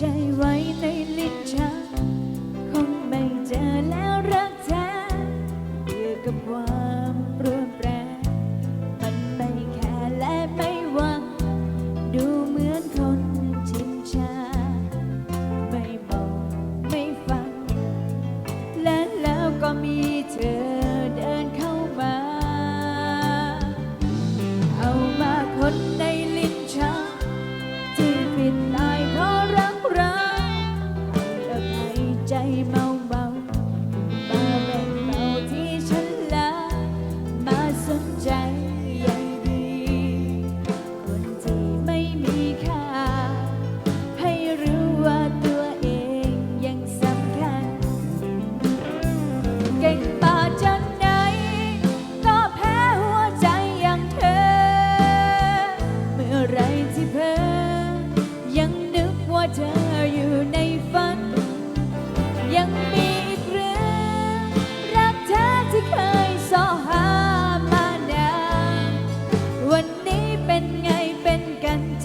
ใจไว้ในลิ้นชักคงไม่เจอแล้วรักแท้เกี่ยวกับว่า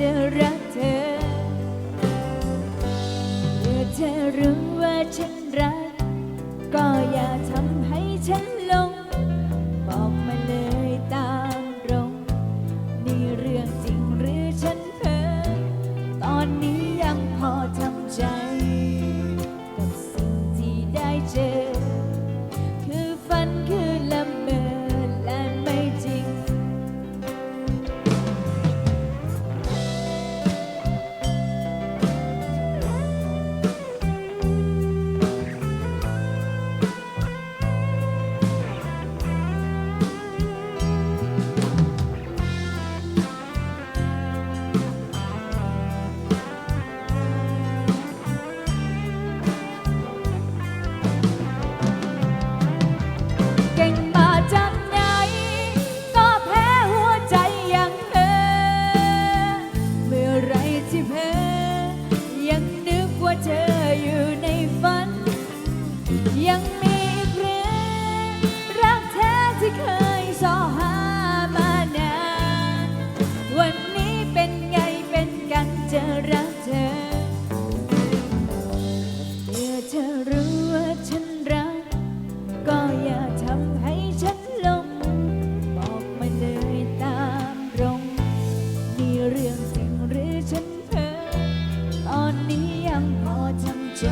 จะรักเธอเมื่อเธอรู้ว่าฉันรัก ก็อย่าทำให้ฉัน ยังพอทำใจ